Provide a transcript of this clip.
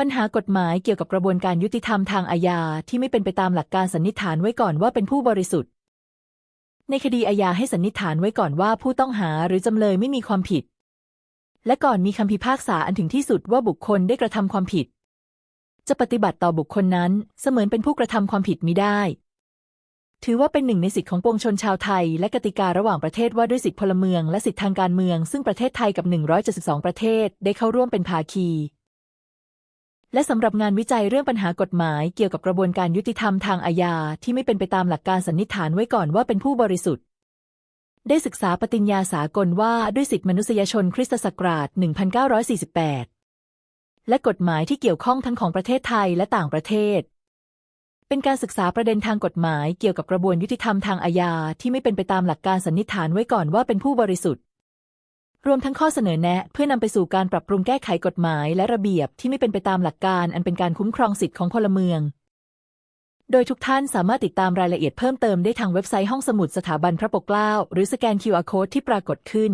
ปัญหากฎหมายเกี่ยวกับกระบวนการยุติธรรมทางอาญาที่ไม่เป็นไปตามหลักการสันนิษฐานไว้ก่อนว่าเป็นผู้บริสุทธิ์ ในคดีอาญาให้สันนิษฐานไว้ก่อนว่าผู้ต้องหาหรือจำเลยไม่มีความผิด และก่อนมีคำพิพากษาอันถึงที่สุดว่าบุคคลได้กระทำความผิด จะปฏิบัติต่อบุคคลนั้นเสมือนเป็นผู้กระทำความผิดมิได้ ถือว่าเป็นหนึ่งในสิทธิของปวงชนชาวไทย และกติการะหว่างประเทศว่าด้วยสิทธิพลเมืองและสิทธิทางการเมือง ซึ่งประเทศไทยกับ 172 ประเทศ ได้เข้าร่วมเป็นภาคี และสำหรับงานวิจัยเรื่องปัญหากฎหมายเกี่ยวกับกระบวนการยุติธรรมทางอาญาที่ไม่เป็นไปตามหลักการสันนิษฐานไว้ก่อนว่าเป็นผู้บริสุทธิ์ ได้ศึกษาปฏิญญาสากลว่าด้วยสิทธิมนุษยชนคริสตศักราช 1948 และกฎหมายที่เกี่ยวข้องทั้งของประเทศไทยและต่างประเทศ เป็นการศึกษาประเด็นทางกฎหมายเกี่ยวกับกระบวนยุติธรรมทางอาญาที่ไม่เป็นไปตามหลักการสันนิษฐานไว้ก่อนว่าเป็นผู้บริสุทธิ์ รวมทั้งข้อเสนอแนะ เพื่อนำไปสู่การปรับปรุงแก้ไขกฎหมายและระเบียบที่ไม่เป็นไปตามหลักการอันเป็นการคุ้มครองสิทธิของพลเมือง โดยทุกท่านสามารถติดตามรายละเอียดเพิ่มเติมได้ทางเว็บไซต์ห้องสมุดสถาบันพระปกเกล้า หรือสแกน QR Code ที่ปรากฏขึ้น